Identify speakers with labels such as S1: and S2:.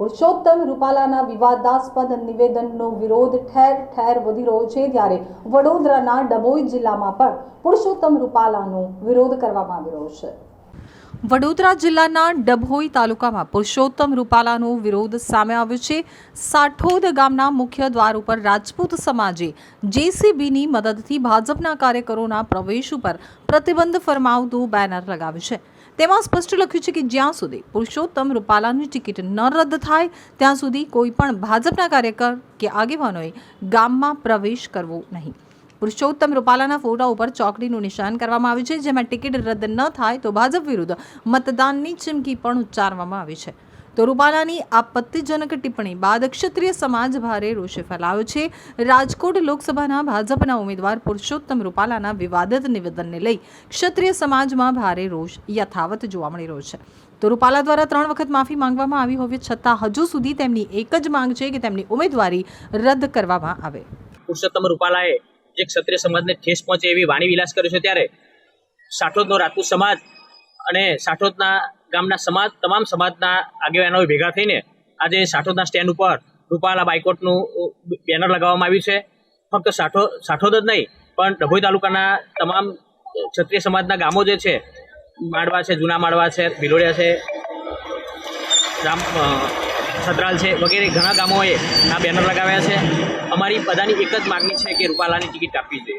S1: પુરુષોત્તમ રૂપાલાના વિવાદાસ્પદ નિવેદનનો વિરોધ ઠેર ઠેર વધી રહ્યો છે ત્યારે વડોદરાના ડભોઈ જિલ્લામાં પણ પુરુષોત્તમ રૂપાલાનો વિરોધ કરવામાં આવી રહ્યો છે. વડોદરા જિલ્લાના ડભોઈ તાલુકામાં પુરુષોત્તમ રૂપાલાનો વિરોધ સામે આવ્યો છે. સાઠોદ ગામના મુખ્ય દ્વાર ઉપર રાજપૂત સમાજે જેસીબીની મદદથી ભાજપના કાર્યકરોના પ્રવેશ ઉપર પ્રતિબંધ ફરમાવતું બેનર લગાવ્યું છે. તેમાં સ્પષ્ટ લખ્યું છે કે જ્યાં સુધી પુરુષોત્તમ રૂપાલાની ટિકિટ ન રદ થાય, ત્યાં સુધી કોઈ પણ ભાજપના કાર્યકર કે આગેવાનોએ ગામમાં પ્રવેશ કરવો નહીં. પુરુષોત્તમ રૂપાલાના ફોટા ઉપર ચોકડીનું નિશાન કરવામાં આવ્યું છે, જેમાં ટિકિટ રદ ન થાય તો ભાજપ વિરુદ્ધ મતદાનની ચીમકી પણ ઉચ્ચારવામાં આવી છે. તો રૂપાલાની આપત્તિજનક ટિપ્પણી બાદ ક્ષત્રિય સમાજ ભારે રોષે ફેલાયો છે. રાજકોટ લોકસભાના ભાજપના ઉમેદવાર પુરુષોત્તમ રૂપાલાના વિવાદિત નિવેદનને લઈ ક્ષત્રિય સમાજમાં ભારે રોષ યથાવત જોવા મળી રહ્યો છે. તો રૂપાલા દ્વારા ત્રણ વખત માફી માંગવામાં આવી હોવી છતાં હજુ સુધી તેમની એક જ માંગ છે કે તેમની ઉમેદવારી રદ કરવામાં આવે.
S2: પુરુષોત્તમ રૂપાલાએ જે ક્ષત્રિય સમાજને ઠેસ પહોંચે એવી વાણી વિલાસ કર્યો છે ત્યારે સાઠોદનો રાજપૂત સમાજ અને સાઠોદના ગામના સમાજ, તમામ સમાજના આગેવાનો ભેગા થઈને આજે સાઠોદના સ્ટેન્ડ ઉપર રૂપાલા બાયકોટનું બેનર લગાવવામાં આવ્યું છે. ફક્ત સાઠો, સાઠોદ જ નહીં, પણ ડભોઈ તાલુકાના તમામ ક્ષત્રિય સમાજના ગામો જે છે માળવા છે, જૂના માળવા છે, ભિલોડિયા છે, રામ છતરાલ છે, વગેરે ઘણા ગામોએ આ બેનર લગાવ્યા છે. અમારી બધાની એક જ માગણી છે કે રૂપાલાની ટિકિટ આપવી જોઈએ.